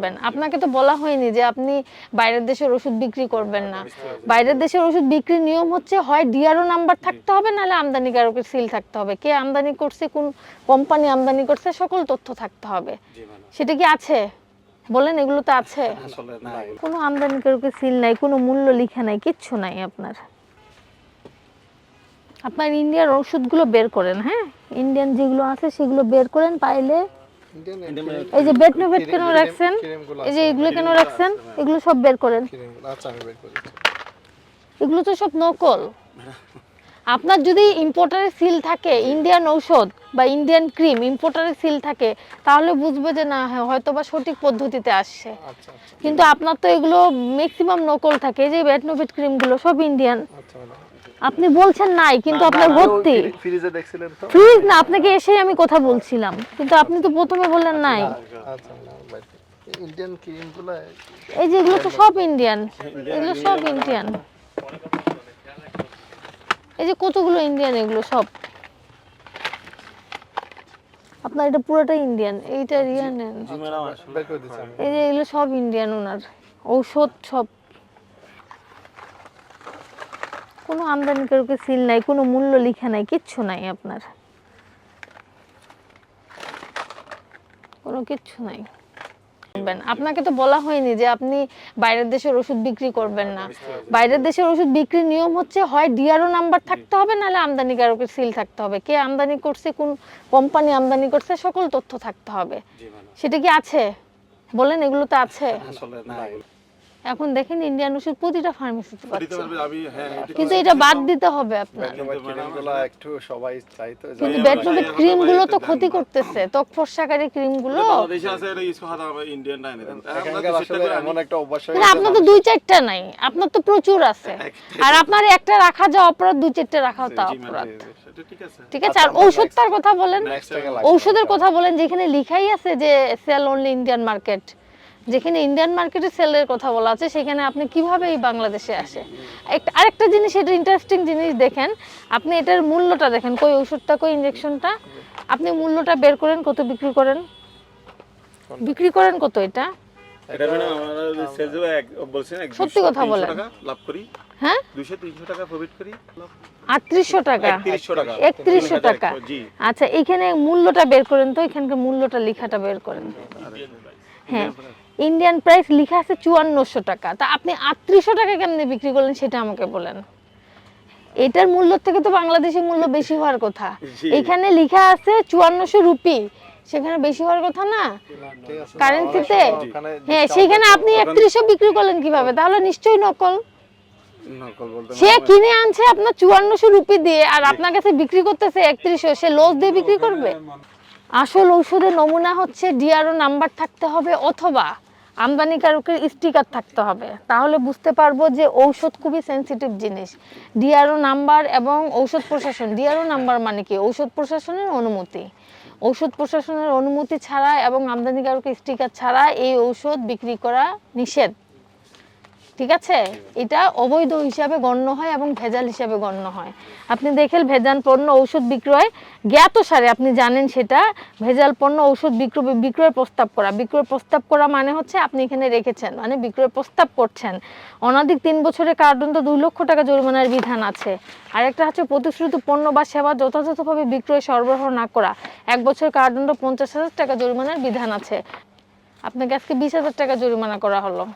করবেন আপনাকে তো বলা হয়নি যে আপনি বাইরের দেশের ওষুধ বিক্রি করবেন না। বাইরের দেশের ওষুধ বিক্রির নিয়ম হচ্ছে হয় ডিআরও নাম্বার থাকতে হবে নাহলে আমদানিকারকের সিল থাকতে হবে। কে আমদানি করছে কোন কোম্পানি আমদানি করছে সকল তথ্য থাকতে হবে। সেটা কি আছে? বলেন এগুলো তো আছে। কোনো আমদানিকারকের সিল নাই কোনো মূল্য লেখা নাই কিচ্ছু নাই আপনার। আপনার ইন্ডিয়ার ওষুধগুলো বের করেন হ্যাঁ? ইন্ডিয়ান যেগুলো আছে সেগুলো বের করেন পাইলে এই যে বেটনোভেট কেন রাখছেন? এই যে এগুলো কেন রাখছেন? এগুলো সব বের করেন। আচ্ছা আমি বের করে। এগুলো তো সব নকল। আপনার যদি ইম্পোর্টারের সিল থাকে ইন্ডিয়ান ঔষধ বা ইন্ডিয়ান ক্রিম ইম্পোর্টারের সিল থাকে তাহলে বুঝবে যে না হ্যাঁ হয়তো বা সঠিক পদ্ধতিতে আসছে। আচ্ছা আচ্ছা কিন্তু আপনার তো এগুলো ম্যাক্সিমাম নকল থাকে এই যে ব্যাটনোভেট ক্রিমগুলো সব ইন্ডিয়ান আচ্ছা আপনি বলছেন নাই কিন্তু আপনার ভর্তি। ফ্রিজে দেখছিলেন তো? ফ্রিজ না আপনাকে এসেই আমি কথা বলছিলাম। কিন্তু আপনি তো প্রথমে বললেন নাই। ইন্ডিয়ান ক্রিমগুলো এই যে এগুলো তো সব ইন্ডিয়ান এগুলো সব ইন্ডিয়ান এই যে কতগুলো ইন্ডিয়ান এগুলো সব? আপনার এটা পুরোটা ইন্ডিয়ান এইটা রিয়ান জি। ম্যাডাম বের করে দিচ্ছি এই যে এগুলো সব ইন্ডিয়ান ওনার ঔষধ সব। কোনো আমদানিকারকের সিল নাই কোনো মূল্য লেখা নাই কিচ্ছু নাই আপনার। কোনো কিচ্ছু নাই। করবেন। আপনাকে তো বলা হয়নি যে আপনি বাইরের দেশের ওষুধ বিক্রি করবেন না। বাইরের দেশের ওষুধ বিক্রির নিয়ম হচ্ছে হয় ডিআরও নাম্বার থাকতে হবে নাহলে আমদানিকারকের সিল থাকতে হবে। কে আমদানি করছে কোন কোম্পানি আমদানি করছে সকল তথ্য থাকতে হবে। সেটা কি আছে? বলেন এগুলো তো আছে। এখন দেখেন ইন্ডিয়ান ওষুধ প্রতিটা ফার্মেসিতে দিতে পাচ্ছে। পারবে আমি হ্যাঁ এটা কিন্তু এটা বাদ দিতে হবে আপনার। ক্রিমগুলো একটু সবাই চাই তো কিন্তু জানি ক্রিমগুলো তো ক্ষতি। করতেছে। ত্বক ফর্সাকারী ক্রিমগুলো আপনার তো দুই চারটা নাই। আপনার তো প্রচুর আছে। আর আপনার একটা রাখা যা অপরাধ দুই চারটা রাখাও তা অপরাধ। ঠিক আছে। আর ঔষধটার কথা বলেন। ঔষধের কথা বলেন যেখানে লিখাই আছে যে সেল অনলি ইন্ডিয়ান মার্কেট যেখানে ইন্ডিয়ান মার্কেটে সেলের কথা বলা আছে সেখানে আপনি কীভাবে এই বাংলাদেশে আসে? একটা আরেকটা জিনিস এটা ইন্টারেস্টিং জিনিস দেখেন আপনি এটার মূল্যটা দেখেন কই ওষুধটা কই ইনজেকশনটা আপনি মূল্যটা বের করেন কত বিক্রি করেন? বিক্রি করেন কত এটা? এটা মানে আমরা সেলস এক বলছেন এক সত্যি কথা বলেন। লাভ করি। হ্যাঁ? 200 300 টাকা প্রফিট করি। আটত্রিশশো টাকা? 3100 টাকা। একত্রিশশো টাকা আচ্ছা এখানে মূল্যটা বের করেন তো এখানকার মূল্যটা লেখাটা বের করেন। হ্যাঁ। ইন্ডিয়ান প্রাইস লেখা আছে চুয়ান্নশো টাকা। তা আপনি আটত্রিশশো টাকা কেমনে বিক্রি করলেন সেটা আমাকে বলেন। এটার মূল্য থেকে তো বাংলাদেশের মূল্য বেশি হওয়ার কথা। এখানে লেখা আছে চুয়ান্নশো রুপি। সেখানে বেশি হওয়ার কথা না? কারেন্সিতে হ্যাঁ সেখানে আপনি একত্রিশশো বিক্রি করলেন কীভাবে? তাহলে নিশ্চয়ই নকল। নকল সে কিনে আনছে আপনার চুয়ান্নশো রুপি দিয়ে আর আপনার কাছে বিক্রি করতেছে একত্রিশশো সে লস দিয়ে বিক্রি করবে? আসল ঔষধের নমুনা হচ্ছে ডিআরও নাম্বার থাকতে হবে অথবা আমদানিকারকের স্টিকার থাকতে হবে। তাহলে বুঝতে পারব যে ঔষধ খুবই সেনসিটিভ জিনিস। ডিআরও নাম্বার এবং ঔষধ প্রশাসন। ডিআরও নাম্বার মানে কি? ঔষধ প্রশাসনের অনুমতি। ঔষধ প্রশাসনের অনুমতি ছাড়া এবং আমদানিকারকের স্টিকার ছাড়া এই ঔষধ বিক্রি করা নিষেধ। ঠিক আছে? এটা অবৈধ হিসাবে গণ্য হয় এবং ভেজাল হিসাবে গণ্য হয়। আপনি দেখেন ভেজাল পণ্য ঔষধ বিক্রয় জ্ঞাত সারে, আপনি জানেন সেটা ভেজাল পণ্য ঔষধ বিক্রয়, বিক্রয়ের প্রস্তাব করা। বিক্রয় প্রস্তাব করা মানে হচ্ছে আপনি এখানে রেখেছেন মানে বিক্রয় প্রস্তাব করছেন। অনাধিক তিন বছরের কার্যন্ত দুই লক্ষ টাকা জরিমানার বিধান আছে। আরেকটা হচ্ছে প্রতিশ্রুত পণ্য বা সেবা যথাযথভাবে বিক্রয় সরবরাহ না করা। এক বছর কার্যন্ত পঞ্চাশ হাজার টাকা জরিমানার বিধান আছে। আপনাকে আজকে বিশ হাজার টাকা জরিমানা করা হলো।